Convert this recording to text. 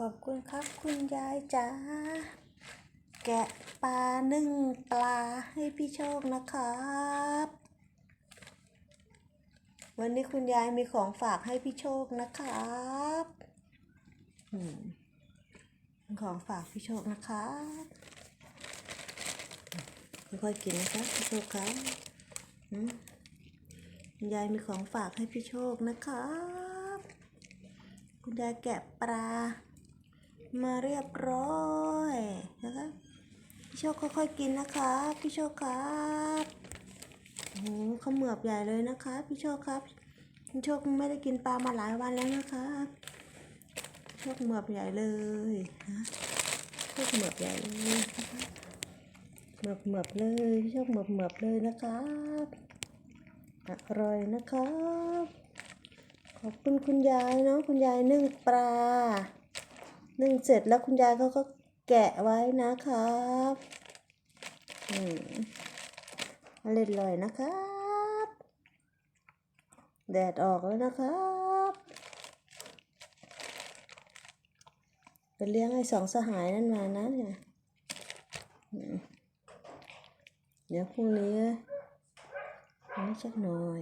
ขอบคุณครับคุณยายจ๋าแกะปลานึ่งปลาให้พี่โชคนะครับ วันนี้คุณยายมีของฝากให้พี่โชคนะครับของฝากพี่โชคนะครับค่อยๆกินนะครับพี่โชคครับคุณยายมีของฝากให้พี่โชคนะครับ คุณยายแกะปลา มาเรียบร้อยนะคะพี่โชคค่อยๆกินนะคะพี่โชคครับโอ้โหขมือบใหญ่เลยนะคะพี่โชคครับพี่โชคไม่ได้กินปลามาหลายวันแล้วนะครับพี่โชคเหมือบใหญ่เลยนะโชคเหมือบใหญ่เลยเหมือบเหมือบเลยพี่โชคเหมือบเหมือบเลยนะครับอร่อยนะครับ ขอบคุณคุณยายเนาะคุณยายนึ่งปลา นึ่งเสร็จแล้วคุณยายเขาก็แกะไว้นะครับอืมอร่อยเลยนะครับ แดดออกแล้วนะครับไปเลี้ยงไอ้สองสหายนั่นมานะเนี่ยเดี๋ยวพรุ่งนี้อันนี้สักหน่อย